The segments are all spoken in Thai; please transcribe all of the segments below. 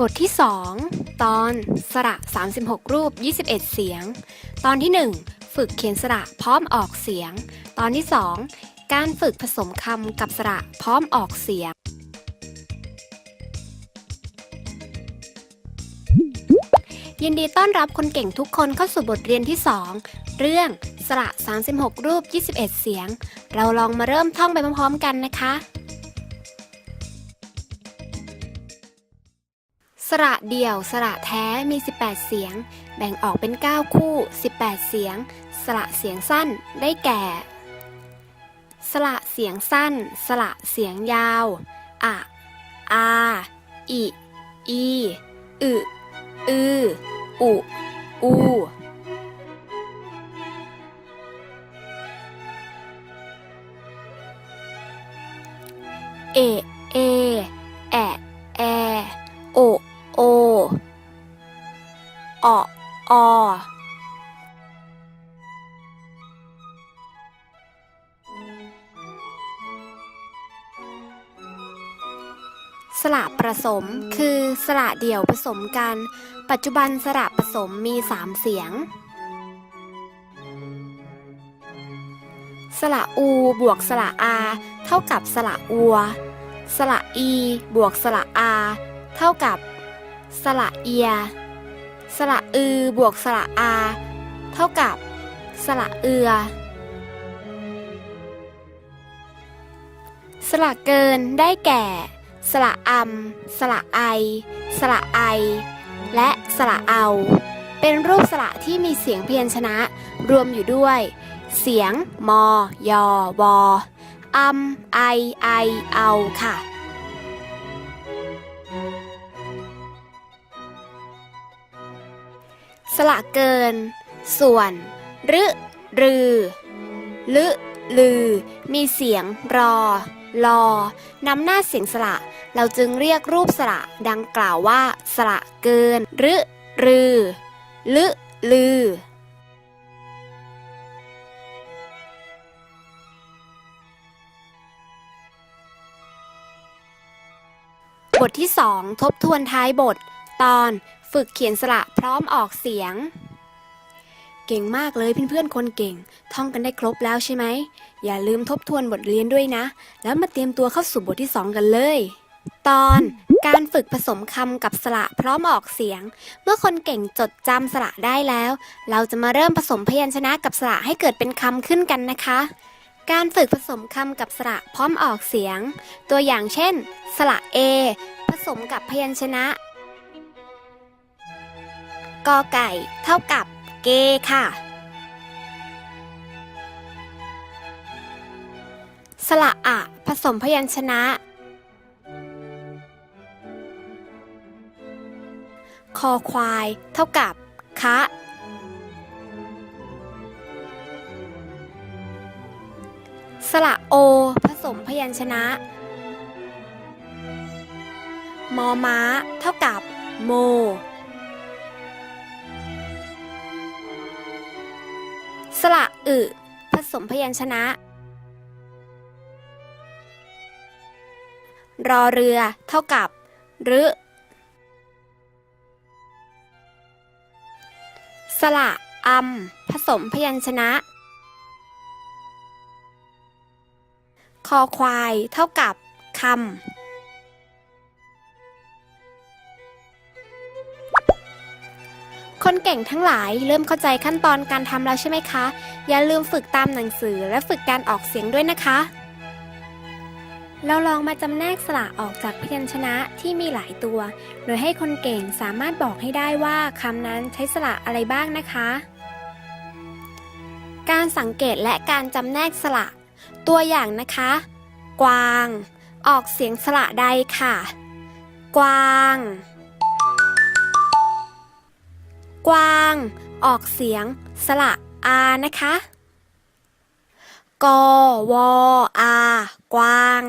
บทที่ 2 ตอนสระ 36 รูป 21 เสียง ตอนที่ 1 ฝึกเขียนสระพร้อมออกเสียง ตอนที่ 2 การฝึกผสมคำกับสระพร้อมออกเสียง ยินดีต้อนรับคนเก่งทุกคนเข้าสู่บทเรียนที่ 2 เรื่องสระ 36 รูป 21 เสียง เราลองมาเริ่มท่องไปพร้อมๆกันนะคะ สระเดี่ยว สระแท้มี 18 เสียง แบ่งออกเป็น 9 คู่ 18 เสียง สระเสียงสั้นได้แก่ สระเสียงสั้น สระเสียงยาว อะ อา อิ อี อึ อือ อุ อูเอ เอ แอะ แอ โอ ม คือสระเดี่ยวผสมกัน ปัจจุบันสระผสมมี 3 เสียง สระอูบวกสระอา เท่ากับสระอัว สระอีบวกสระอา เท่ากับ สระเอีย สระอือบวกสระอา เท่ากับ สระเอือสระเกินได้แก่ สระอำสระไอ สระไอ และสระเอา เป็นรูปสระที่มีเสียงพยัญชนะ รวมอยู่ด้วย เสียง มอยอวออำไอ ไอ เอาค่ะสระเกิน ส่วน รึรือ ลึลือ มีเสียง รอ ลอนำหน้าเสียงสระ เราจึงเรียกรูปสระดังกล่าวว่าสระเกินรึรือ ลึลือบทที่ 2 ทบทวนท้ายบท ตอนฝึกเขียนสระพร้อมออกเสียง เก่งมากเลยเพื่อนๆคนเก่ง ท่องกันได้ครบแล้วใช่ไหม อย่าลืมทบทวนบทเรียนด้วยนะ แล้วมาเตรียมตัวเข้าสู่บทที่ 2 กันเลย ตอนการฝึกผสมคำกับสระพร้อมออกเสียง เมื่อคนเก่งจดจำสระได้แล้ว เราจะมาเริ่มผสมพยัญชนะกับสระให้เกิดเป็นคำขึ้นกันนะคะ การฝึกผสมคำกับสระพร้อมออกเสียง ตัวอย่างเช่น สระ A ผสมกับพยัญชนะกอไก่ เท่ากับเกค่ะ สระอะผสมพยัญชนะ คอควาย เท่ากับ คะสระโอ ผสมพยัญชนะ มอม้า เท่ากับ โม สระอึ ผสมพยัญชนะ รอเรือ เท่ากับรึ สระอำผสมพยัญชนะ คอควายเท่ากับคำ คนเก่งทั้งหลายเริ่มเข้าใจขั้นตอนการทำแล้วใช่ไหมคะ อย่าลืมฝึกตามหนังสือและฝึกการออกเสียงด้วยนะคะ เราลองมาจำแนกสระออกจากพยัญชนะที่มีหลายตัว โดยให้คนเก่งสามารถบอกให้ได้ว่าคำนั้นใช้สระอะไรบ้างนะคะ การสังเกตและการจำแนกสระ ตัวอย่างนะคะ กวาง ออกเสียงสระใดค่ะ กวาง กวาง ออกเสียงสระอานะคะกวอากวาง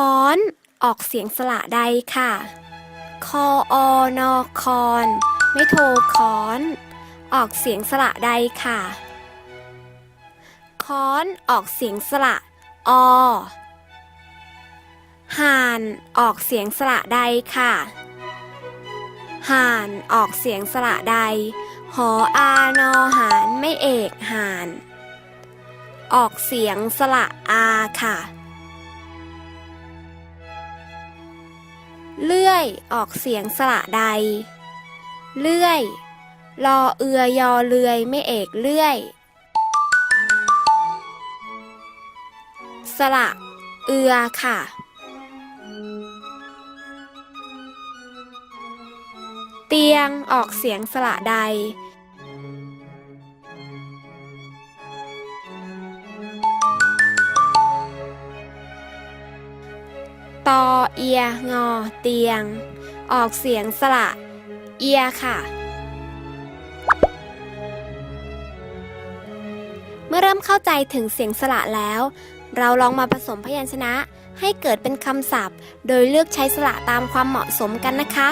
ค้อน ออกเสียงสระใดค่ะ คออนอคอน ไม่โทรค้อน ออกเสียงสระใดค่ะ ค้อนออกเสียงสระอห่านออกเสียงสระใดค่ะ ห่านออกเสียงสระใด หออานอหานไม่เอกห่าน ออกเสียงสระอาค่ะ เลื่อย ออกเสียงสระใด เลื่อย รอเอือยอเลื่อยไม่เอกเลื่อย สระ เอือค่ะ เตียงออกเสียงสระใด ย งอ เตียง ออกเสียงสระ เอียค่ะ เมื่อเริ่มเข้าใจถึงเสียงสระแล้ว เราลองมาผสมพยัญชนะให้เกิดเป็นคำศัพท์ โดยเลือกใช้สระตามความเหมาะสมกันนะคะ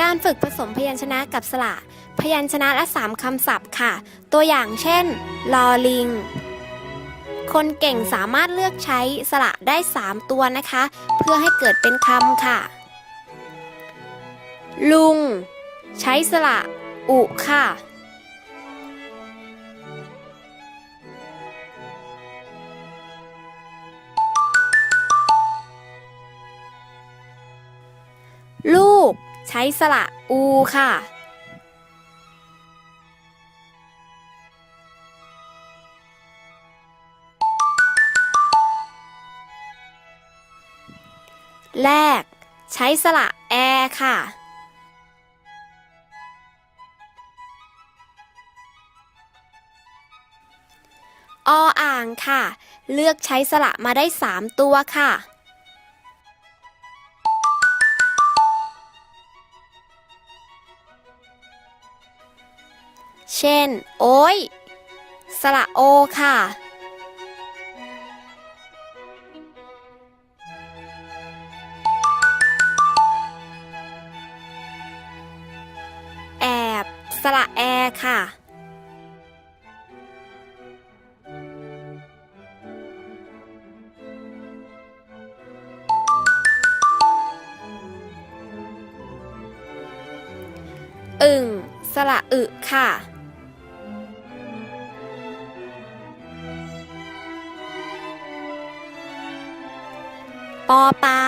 การฝึกผสมพยัญชนะกับสระ พยัญชนะละสามคำศัพท์ค่ะ ตัวอย่างเช่น ลอลิง คนเก่งสามารถเลือกใช้สระได้ 3 ตัวนะคะ เพื่อให้เกิดเป็นคำค่ะ ลุง ใช้สระอุค่ะ ลูก ใช้สระอูค่ะ แรก ใช้สระแอค่ะ ออ่างค่ะ เลือกใช้สระมาได้3ตัวค่ะเช่น โอ้ย สระโอค่ะ ค่ะ อึ่ง สระอึค่ะปอปลา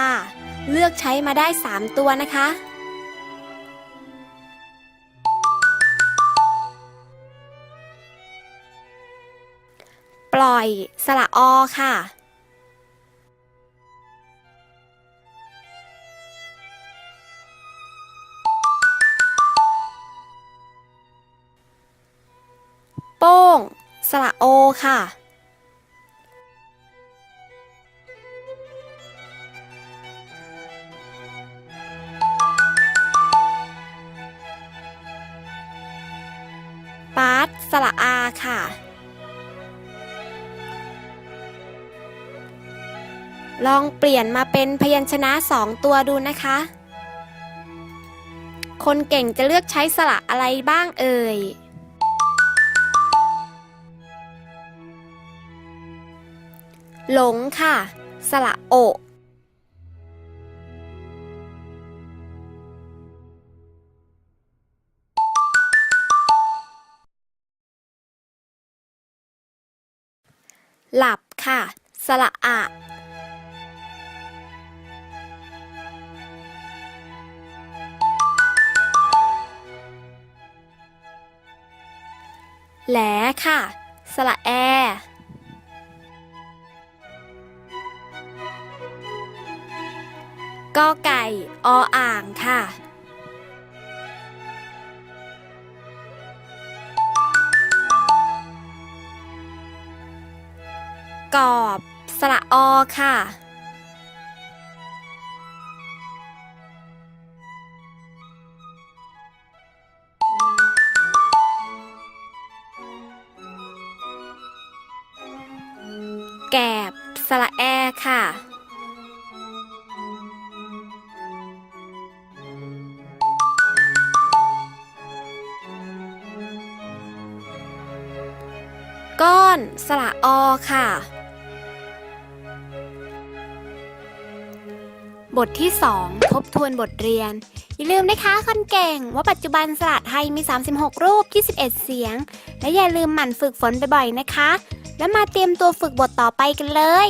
เลือกใช้มาได้ 3 ตัวนะคะ สระอค่ะ โป้ง สระโอค่ะปาร์ตสระอาค่ะ ลองเปลี่ยนมาเป็นพยัญชนะสองตัวดูนะคะ คนเก่งจะเลือกใช้สระอะไรบ้างเอ่ย หลงค่ะ สระโอ หลับค่ะ สระอะ แหลค่ะ สระแอ กอไก่ ออ่างค่ะ กอบ สระอค่ะ แกบ สระแอค่ะ ก้อน สระออค่ะ บทที่ 2 ทบทวนบทเรียน อย่าลืมนะคะคนเก่งว่าปัจจุบันสระไทยมี 36 รูป 21 เสียง และอย่าลืมหมั่นฝึกฝนบ่อยๆนะคะ แล้วมาเตรียมตัวฝึกบทต่อไปกันเลย